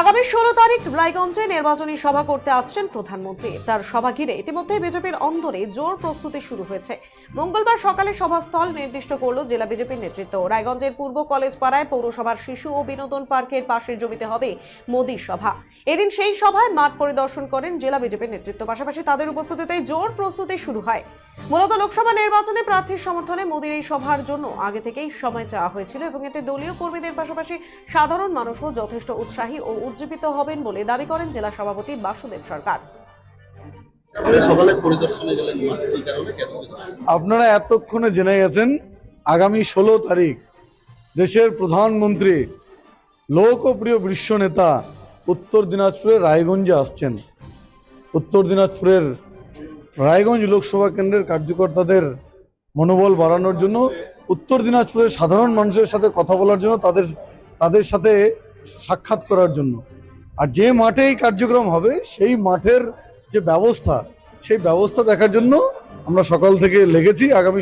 আগামী ষোলো তারিখ রায়গঞ্জে নির্বাচনী সভা করতে আসছেন প্রধানমন্ত্রী। তার সভা ঘিরে ইতিমধ্যে বিজেপির অন্দরে জোর প্রস্তুতি শুরু হয়েছে। মঙ্গলবার সকালে সভাস্থল নির্দিষ্ট করল জেলা বিজেপির নেতৃত্ব। রায়গঞ্জের পূর্ব কলেজ পাড়ায় পৌরসভার শিশু ও বিনোদন পার্কের পাশের জমিতে হবে মোদীর সভা। এদিন সেই সভায় মাঠ পরিদর্শন করেন জেলা বিজেপির নেতৃত্ব। পাশাপাশি তাদের উপস্থিতিতে জোর প্রস্তুতি শুরু হয়। মূলত লোকসভা নির্বাচনে প্রার্থীর সমর্থনে মোদীর এই সভার জন্য আগে থেকেই সময় চাওয়া হয়েছিল এবং এতে দলীয় কর্মীদের পাশাপাশি সাধারণ মানুষও যথেষ্ট উৎসাহী ও উজ্জীবিত হবেন বলে দাবি করেন জেলা সভাপতি বাসুদেব সরকার। সকালে পরিদর্শনে গেলেন মাঠে কি কারণে? কেন? আপনারা এতক্ষণে জেনে গেছেন আগামী ষোলো তারিখ দেশের প্রধানমন্ত্রী লোকপ্রিয় বিশ্ব নেতা উত্তর দিনাজপুরের রায়গঞ্জে আসছেন। উত্তর দিনাজপুরের রায়গঞ্জ লোকসভা কেন্দ্রের কার্যকর্তাদের মনোবল বাড়ানোর জন্য, উত্তর দিনাজপুরের সাধারণ মানুষের সাথে কথা বলার জন্য, তাদের তাদের সাথে সাক্ষাৎ করার জন্য। আর যে মাঠে এই কার্যক্রম হবে, সেই মাঠের যে ব্যবস্থা, সেই ব্যবস্থা দেখার জন্য আমরা সকাল থেকে লেগেছি। আগামী